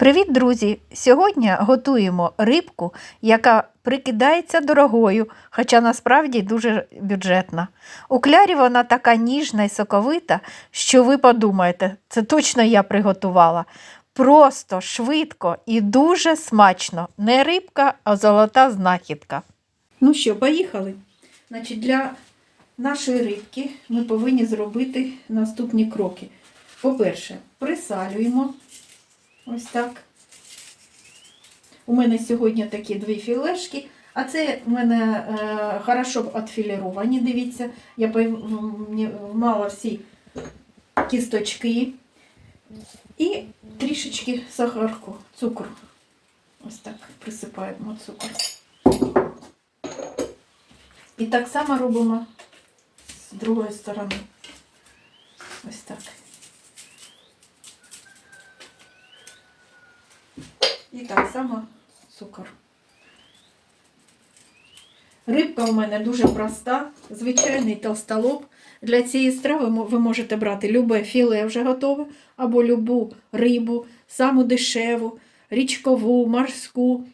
Привіт, друзі! Сьогодні готуємо рибку, яка прикидається дорогою, хоча насправді дуже бюджетна. У клярі вона така ніжна і соковита, що ви подумаєте, це точно я приготувала. Просто, швидко і дуже смачно. Не рибка, а золота знахідка. Ну що, поїхали? Значить, для нашої рибки ми повинні зробити наступні кроки. По-перше, присалюємо. Ось так. У мене сьогодні такі дві філешки, а це в мене е, хорошо відфіліровані, дивіться. Я мала всі кісточки і трішечки сахарку, цукру. Ось так присипаємо цукор. І так само робимо з другої сторони. Ось так. І так само цукор. Рибка у мене дуже проста, звичайний толстолоб. Для цієї страви ви можете брати любе філе вже готове, або любу рибу, саму дешеву, річкову, морську.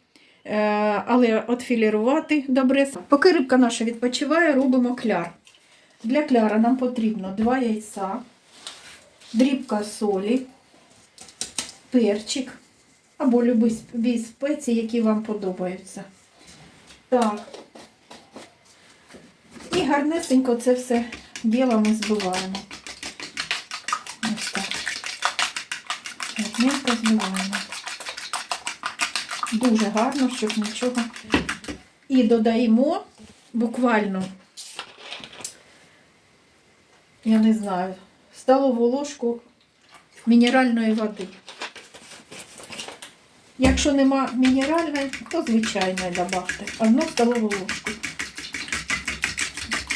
Е, Але отфілірувати добре. Поки рибка наша відпочиває, робимо кляр. Для кляра нам потрібно 2 яйця, дрібка солі, перчик або любі спеції, які вам подобаються. Так. І гарнесенько це все діло ми збиваємо. Ось так. Гарненько збиваємо. Дуже гарно, щоб нічого. І додаємо буквально, я не знаю, столову ложку мінеральної води. Якщо нема мінеральної, то звичайної добавте. Одну столову ложку.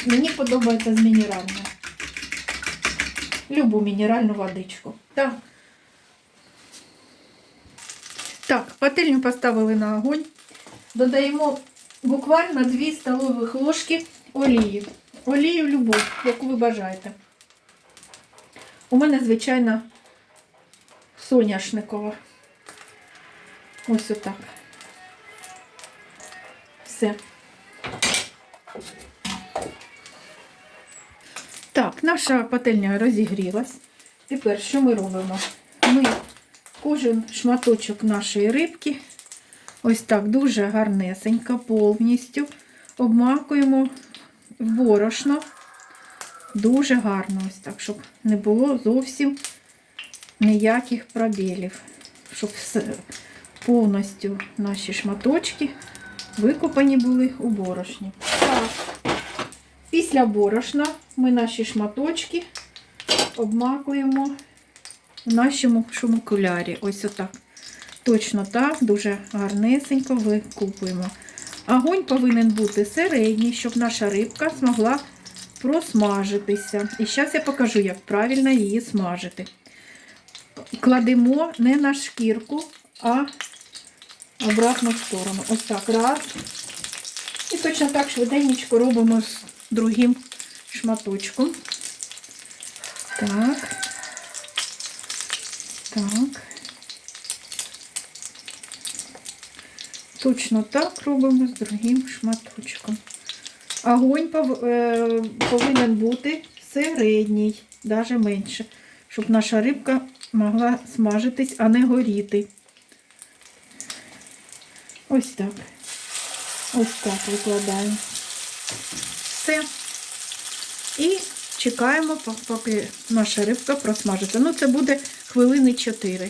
Мені подобається з мінеральною. Любу мінеральну водичку. Так. Так, пательню поставили на огонь. Додаємо буквально 2 столових ложки олії. Олію любу, яку ви бажаєте. У мене, звичайно, соняшникова. Ось отак. Все. Так, наша пательня розігрілась. Тепер що ми робимо? Ми кожен шматочок нашої рибки, ось так дуже гарнесенько, повністю обмакуємо в борошно. Дуже гарно, ось так, щоб не було зовсім ніяких пробілів. Щоб все повністю наші шматочки викопані були у борошні. Так. Після борошна ми наші шматочки обмакуємо в нашому шумокулярі. Ось отак. Точно так, дуже гарнесенько викупуємо. Огонь повинен бути середній, щоб наша рибка змогла просмажитися. І зараз я покажу, як правильно її смажити. Кладемо не на шкірку, а обратну сторону. Ось так. Раз. І точно так швиденько робимо з другим шматочком. Так. Так. Точно так робимо з другим шматочком. Огонь е, повинен бути середній, навіть менше, щоб наша рибка могла смажитись, а не горіти. Ось так. Ось так викладаємо. Все. І чекаємо, поки наша рибка просмажиться. Ну, це буде хвилини 4.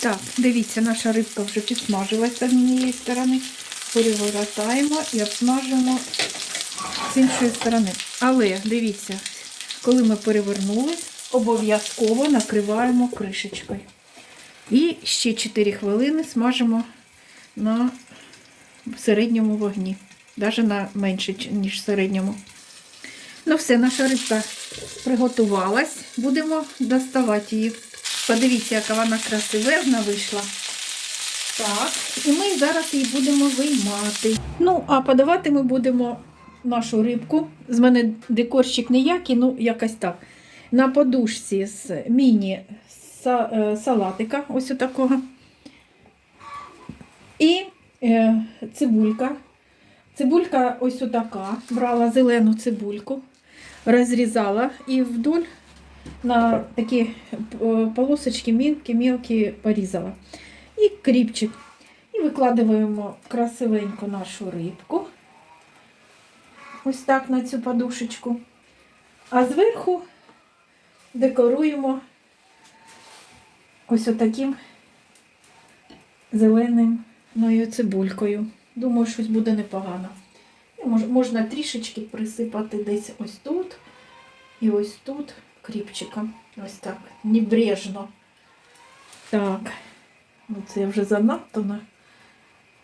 Так, дивіться, наша рибка вже підсмажилася з однієї сторони. Перевертаємо і обсмажуємо з іншої сторони. Але дивіться, коли ми перевернули, обов'язково накриваємо кришечкою. І ще 4 хвилини смажимо на середньому вогні. Навіть на менше, ніж середньому. Ну, все, наша рибка приготувалась. Будемо доставати її. Подивіться, яка вона красивезна вийшла. Так, і ми зараз її будемо виймати. Ну, а подавати ми будемо нашу рибку. З мене декорчик ніякий, ну якось так. На подушці з міні са- е, ось такого. І е, цибулька. Цибулька ось така. Брала зелену цибульку, розрізала і вдоль на такі е, полосочки мілкі, мілкі порізала. І кріпчик. І викладаємо красивенько нашу рибку. Ось так на цю подушечку. А зверху декоруємо ось отаким зеленим цибулькою. Думаю, щось буде непогано. І мож- Можна трішечки присипати десь ось тут і ось тут кріпчиком. Ось так, небрежно. Так, це я вже занадто на,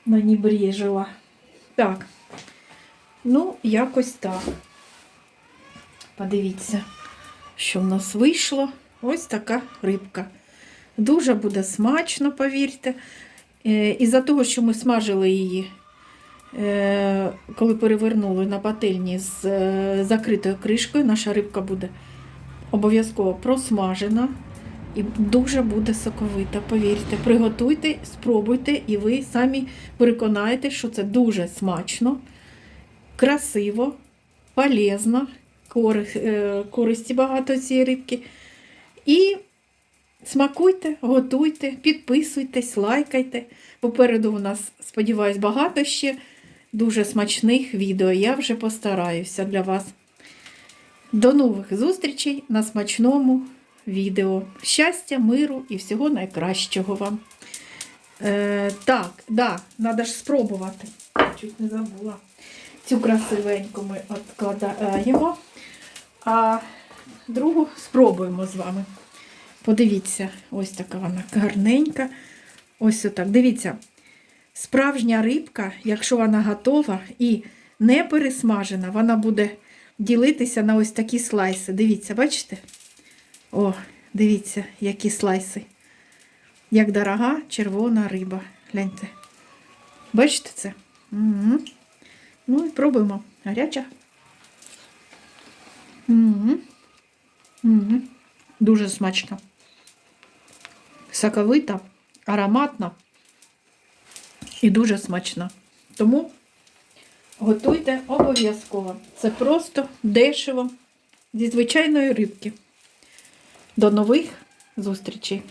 нанебрежила. Так, ну, якось так. Подивіться, що в нас вийшло. Ось така рибка. Дуже буде смачно, повірте. Е, Із-за того, що ми смажили її, е, коли перевернули на пательні з е, закритою кришкою, наша рибка буде обов'язково просмажена і дуже буде соковита. Повірте, приготуйте, спробуйте, і ви самі переконаєте, що це дуже смачно, красиво, полезно, кори- користі багато цієї рибки. І смакуйте, готуйте, підписуйтесь, лайкайте. Попереду у нас, сподіваюсь, багато ще дуже смачних відео. Я вже постараюся для вас. До нових зустрічей на смачному відео. Щастя, миру і всього найкращого вам. Е, так, да, треба ж спробувати. Чуть не забула. Цю красивеньку ми відкладаємо, а другу спробуємо з вами. Подивіться, ось така вона гарненька. Ось отак. Дивіться, справжня рибка, якщо вона готова і не пересмажена, вона буде ділитися на ось такі слайси. Дивіться, бачите? О, дивіться, які слайси. Як дорога червона риба. Гляньте. Бачите це? Угу. Ну і пробуємо. Гаряча. Угу. Угу. Дуже смачно. Соковита, ароматна і дуже смачна. Тому готуйте обов'язково. Це просто дешево зі звичайної рибки. До нових зустрічей!